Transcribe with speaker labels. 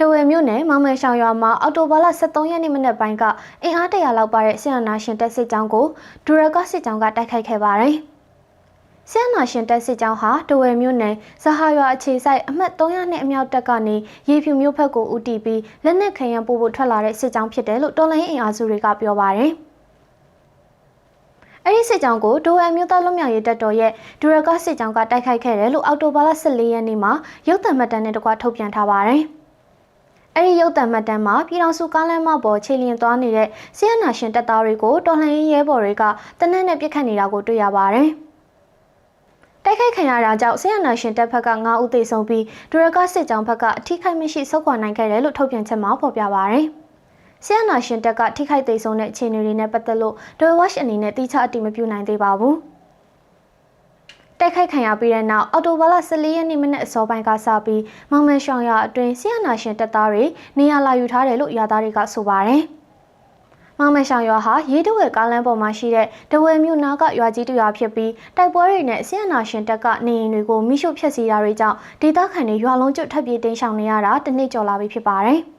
Speaker 1: တဝယ်မြို့နယ်မောင်မယ်ရှောင်ရွာမှာအော်တိုဘာလ23ရက်နေ့မနက်ပိုင်းကအင်အားတရာလောက်ပါတဲ့ဆီယနာရှင်တက်စစ်ကြောင်းကိုဒူရကစစ်ကြောင်းကတိုက်ခိုက်ခဲ့ပါတယ်။ဆီယနာရှင်တက်စစ်ကြောင်းဟာတဝယ်မြို့နယ်ဇဟာရွာအခြေစိုက်အမှတ်300နဲ့အမြောက်တပ်ကနေရေဖြူမြို့ဘက်ကိုဦးတည်ပြီးလက်နက်ခဲယံပို့ဖို့ထွက်လာတဲ့စစ်ကြောင်းဖြစ်တယ်လို့တော်လိုင်းအင်အားစုတွေကပြောပါတယ်။အဲ့ဒီစစ်ကြောင်းကိုဒိုအန်မြို့သားလွတ်မြောက်ရေးတပ်တော်ရဲ့ဒူရကစစ်ကြောင်းကတိုက်ခိုက်ခဲ့တယ်လို့အော်တိုဘာလ14ရက်နေ့မှာရုပ်သံမှတ်တမ်းနဲ့တကွထုတ်ပြန်ထားပါတယ်။ အဲ့ဒီရုပ်သံမှတ်တမ်းမှာပြည်တော်စုကားလမ်းမပေါ်ခြေလျင်သွားနေတဲ့ဆီယနာရှင်တပ်သားတွေကိုတော်လှန်ရေးရဲဘော်တွေကတနက်နဲ့ပြစ်ခတ်နေတာကိုတွေ့ရပါတယ်။တိုက်ခိုက်ခံရတာကြောင့်ဆီယနာရှင်တပ်ဖက်က9ဦးသေဆုံးပြီးဒူရကစစ်ကြောင်းဖက်ကအထိခိုက်မရှိဆုတ်ခွာနိုင်ခဲ့တယ်လို့ထုတ်ပြန်ချက်မှာဖော်ပြပါတယ်။ဆီယနာရှင်တပ်ကထိခိုက်သိမ်းဆုံးတဲ့အခြေအနေတွေနဲ့ပတ်သက်လို့ဒိုဝက်အနေနဲ့တိကျအတိမပြုနိုင်သေးပါဘူး။ တိုက်ခိုက်ခံရပြီးတဲ့နောက်အော်တိုဘာလ14ရက်နေ့မနေ့အစောပိုင်းကစပြီးမောင်မယ်ရှောင်ရအတွင်းဆီယနာရှင်တပ်သားတွေနေရာလာယူထားတယ်လို့ရွာသားတွေကဆိုပါတယ်။မောင်မယ်ရှောင်ရွာဟာရေးတဝဲကားလမ်းပေါ်မှာရှိတဲ့တဝဲမြို့နာကရွာကြီးတရွာဖြစ်ပြီးတိုက်ပွဲတွေနဲ့ဆီယနာရှင်တပ်ကနေအိမ်တွေကိုမိရှုဖျက်ဆီးတာတွေကြောင့်ဒေသခံတွေရွာလုံးကျွတ်ထပ်ပြေးတိမ်းရှောင်နေရတာတစ်နှစ်ကျော်လာပြီဖြစ်ပါတယ်။